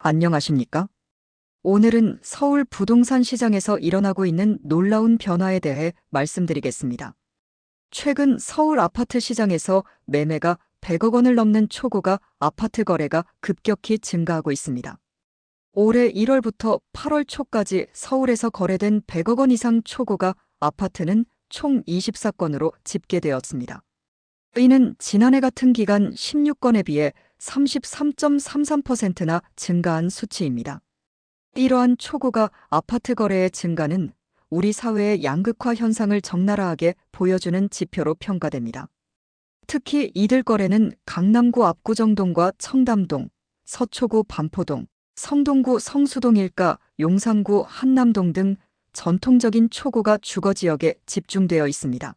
안녕하십니까? 오늘은 서울 부동산 시장에서 일어나고 있는 놀라운 변화에 대해 말씀드리겠습니다. 최근 서울 아파트 시장에서 매매가 100억 원을 넘는 초고가 아파트 거래가 급격히 증가하고 있습니다. 올해 1월부터 8월 초까지 서울에서 거래된 100억 원 이상 초고가 아파트는 총 24건으로 집계되었습니다. 이는 지난해 같은 기간 16건에 비해 33.33%나 증가한 수치입니다. 이러한 초고가 아파트 거래의 증가는 우리 사회의 양극화 현상을 적나라하게 보여주는 지표로 평가됩니다. 특히 이들 거래는 강남구 압구정동과 청담동, 서초구 반포동, 성동구 성수동 일가, 용산구 한남동 등 전통적인 초고가 주거 지역에 집중되어 있습니다.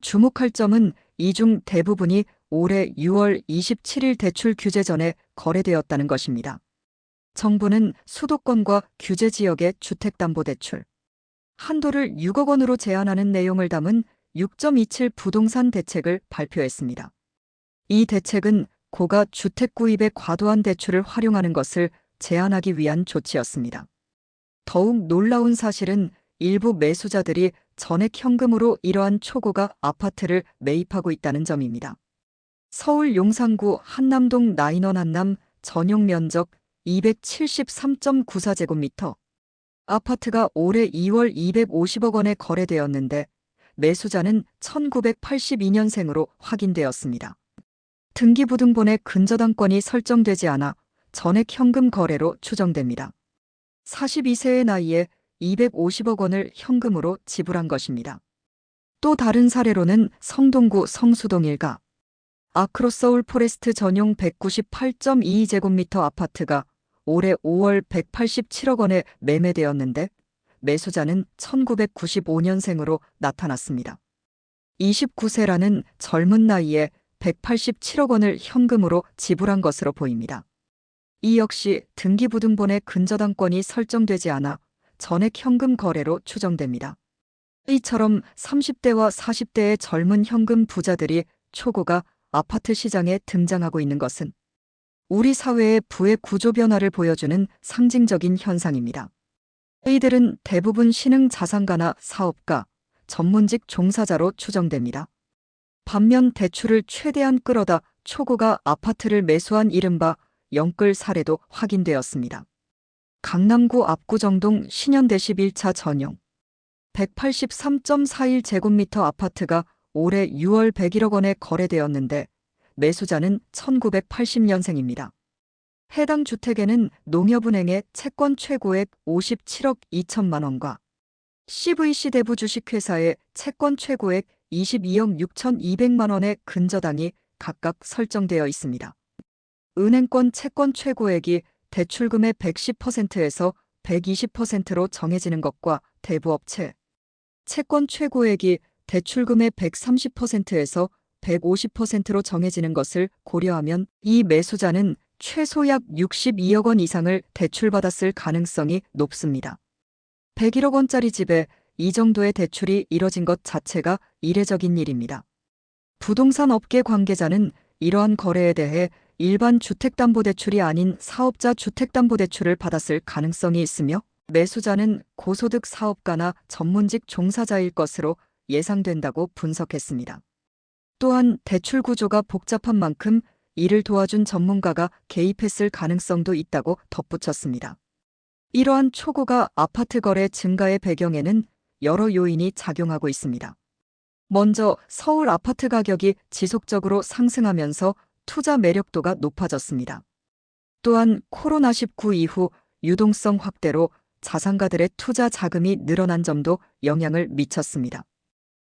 주목할 점은 이 중 대부분이 올해 6월 27일 대출 규제 전에 거래되었다는 것입니다. 정부는 수도권과 규제 지역의 주택담보대출 한도를 6억 원으로 제한하는 내용을 담은 6.27 부동산 대책을 발표했습니다. 이 대책은 고가 주택 구입에 과도한 대출을 활용하는 것을 제한하기 위한 조치였습니다. 더욱 놀라운 사실은 일부 매수자들이 전액 현금으로 이러한 초고가 아파트를 매입하고 있다는 점입니다. 서울 용산구 한남동 나인원 한남 전용 면적 273.94제곱미터. 아파트가 올해 2월 250억 원에 거래되었는데 매수자는 1982년생으로 확인되었습니다. 등기부등본에 근저당권이 설정되지 않아 전액 현금 거래로 추정됩니다. 42세의 나이에 250억 원을 현금으로 지불한 것입니다. 또 다른 사례로는 성동구 성수동 일가 아크로서울 포레스트 전용 198.22제곱미터 아파트가 올해 5월 187억 원에 매매되었는데 매수자는 1995년생으로 나타났습니다. 29세라는 젊은 나이에 187억 원을 현금으로 지불한 것으로 보입니다. 이 역시 등기부등본에 근저당권이 설정되지 않아 전액 현금 거래로 추정됩니다. 이처럼 30대와 40대의 젊은 현금 부자들이 초고가 아파트 시장에 등장하고 있는 것은 우리 사회의 부의 구조 변화를 보여주는 상징적인 현상입니다. 이들은 대부분 신흥 자산가나 사업가, 전문직 종사자로 추정됩니다. 반면 대출을 최대한 끌어다 초고가 아파트를 매수한 이른바 영끌 사례도 확인되었습니다. 강남구 압구정동 신현대 11차 전용 183.41제곱미터 아파트가 올해 6월 101억 원에 거래되었는데 매수자는 1980년생입니다. 해당 주택에는 농협은행의 채권 최고액 57억 2천만 원과 CVC 대부 주식회사의 채권 최고액 22억 6천2백만 원의 근저당이 각각 설정되어 있습니다. 은행권 채권 최고액이 대출금의 110%에서 120%로 정해지는 것과 대부업체 채권 최고액이 대출금의 130%에서 150%로 정해지는 것을 고려하면 이 매수자는 최소 약 62억 원 이상을 대출받았을 가능성이 높습니다. 101억 원짜리 집에 이 정도의 대출이 이뤄진 것 자체가 이례적인 일입니다. 부동산 업계 관계자는 이러한 거래에 대해 일반 주택담보대출이 아닌 사업자 주택담보대출을 받았을 가능성이 있으며 매수자는 고소득 사업가나 전문직 종사자일 것으로 예상된다고 분석했습니다. 또한 대출 구조가 복잡한 만큼 이를 도와준 전문가가 개입했을 가능성도 있다고 덧붙였습니다. 이러한 초고가 아파트 거래 증가의 배경에는 여러 요인이 작용하고 있습니다. 먼저 서울 아파트 가격이 지속적으로 상승하면서 투자 매력도가 높아졌습니다. 또한 코로나19 이후 유동성 확대로 자산가들의 투자 자금이 늘어난 점도 영향을 미쳤습니다.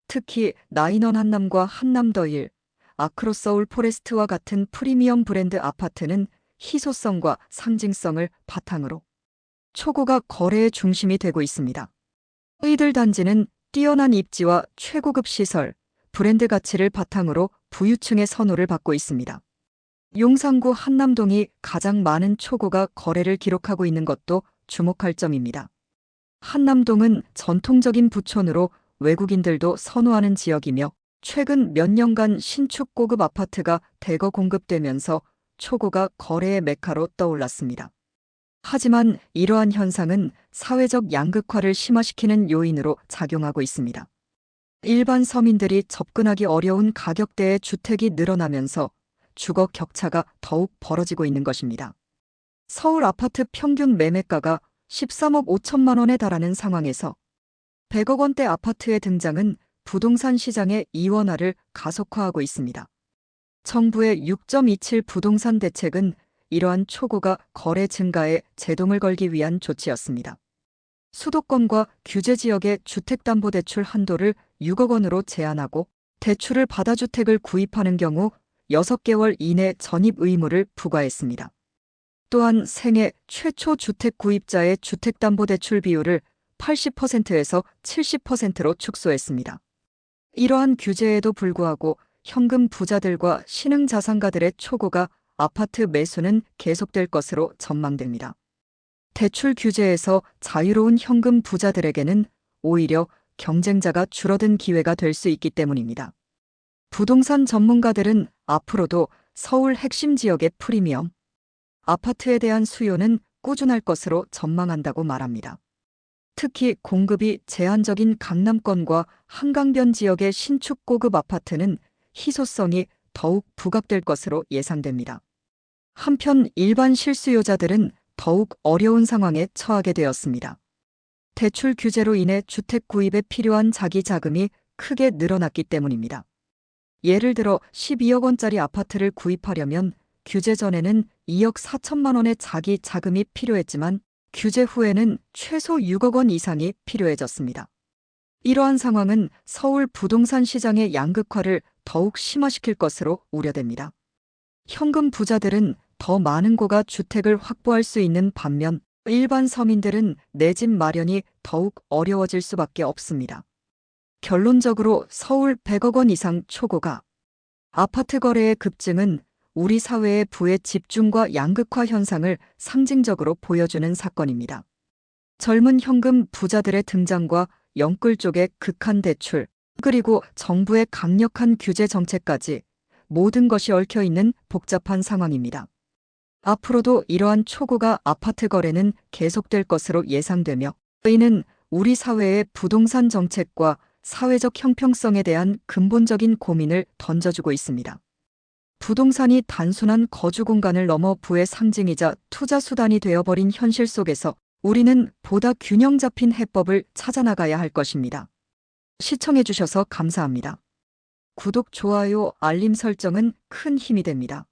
특히 나인원 한남과 한남더일, 아크로서울 포레스트와 같은 프리미엄 브랜드 아파트는 희소성과 상징성을 바탕으로 초고가 거래의 중심이 되고 있습니다. 이들 단지는 뛰어난 입지와 최고급 시설, 브랜드 가치를 바탕으로 부유층의 선호를 받고 있습니다. 용산구 한남동이 가장 많은 초고가 거래를 기록하고 있는 것도 주목할 점입니다. 한남동은 전통적인 부촌으로 외국인들도 선호하는 지역이며 최근 몇 년간 신축 고급 아파트가 대거 공급되면서 초고가 거래의 메카로 떠올랐습니다. 하지만 이러한 현상은 사회적 양극화를 심화시키는 요인으로 작용하고 있습니다. 일반 서민들이 접근하기 어려운 가격대의 주택이 늘어나면서 주거 격차가 더욱 벌어지고 있는 것입니다. 서울 아파트 평균 매매가가 13억 5천만 원에 달하는 상황에서 100억 원대 아파트의 등장은 부동산 시장의 이원화를 가속화하고 있습니다. 정부의 6.27 부동산 대책은 이러한 초고가 거래 증가에 제동을 걸기 위한 조치였습니다. 수도권과 규제 지역의 주택담보대출 한도를 6억 원으로 제한하고 대출을 받아 주택을 구입하는 경우 6개월 이내 전입 의무를 부과했습니다. 또한 생애 최초 주택 구입자의 주택담보대출 비율을 80%에서 70%로 축소했습니다. 이러한 규제에도 불구하고 현금 부자들과 신흥 자산가들의 초고가 아파트 매수는 계속될 것으로 전망됩니다. 대출 규제에서 자유로운 현금 부자들에게는 오히려 경쟁자가 줄어든 기회가 될 수 있기 때문입니다. 부동산 전문가들은 앞으로도 서울 핵심 지역의 프리미엄 아파트에 대한 수요는 꾸준할 것으로 전망한다고 말합니다. 특히 공급이 제한적인 강남권과 한강변 지역의 신축 고급 아파트는 희소성이 더욱 부각될 것으로 예상됩니다. 한편 일반 실수요자들은 더욱 어려운 상황에 처하게 되었습니다. 대출 규제로 인해 주택 구입에 필요한 자기 자금이 크게 늘어났기 때문입니다. 예를 들어 12억 원짜리 아파트를 구입하려면 규제 전에는 2억 4천만 원의 자기 자금이 필요했지만 규제 후에는 최소 6억 원 이상이 필요해졌습니다. 이러한 상황은 서울 부동산 시장의 양극화를 더욱 심화시킬 것으로 우려됩니다. 현금 부자들은 더 많은 고가 주택을 확보할 수 있는 반면 일반 서민들은 내 집 마련이 더욱 어려워질 수밖에 없습니다. 결론적으로 서울 100억 원 이상 초고가 아파트 거래의 급증은 우리 사회의 부의 집중과 양극화 현상을 상징적으로 보여주는 사건입니다. 젊은 현금 부자들의 등장과 영끌 쪽의 극한 대출, 그리고 정부의 강력한 규제 정책까지 모든 것이 얽혀 있는 복잡한 상황입니다. 앞으로도 이러한 초고가 아파트 거래는 계속될 것으로 예상되며 이는 우리 사회의 부동산 정책과 사회적 형평성에 대한 근본적인 고민을 던져주고 있습니다. 부동산이 단순한 거주 공간을 넘어 부의 상징이자 투자 수단이 되어버린 현실 속에서 우리는 보다 균형 잡힌 해법을 찾아나가야 할 것입니다. 시청해주셔서 감사합니다. 구독, 좋아요, 알림 설정은 큰 힘이 됩니다.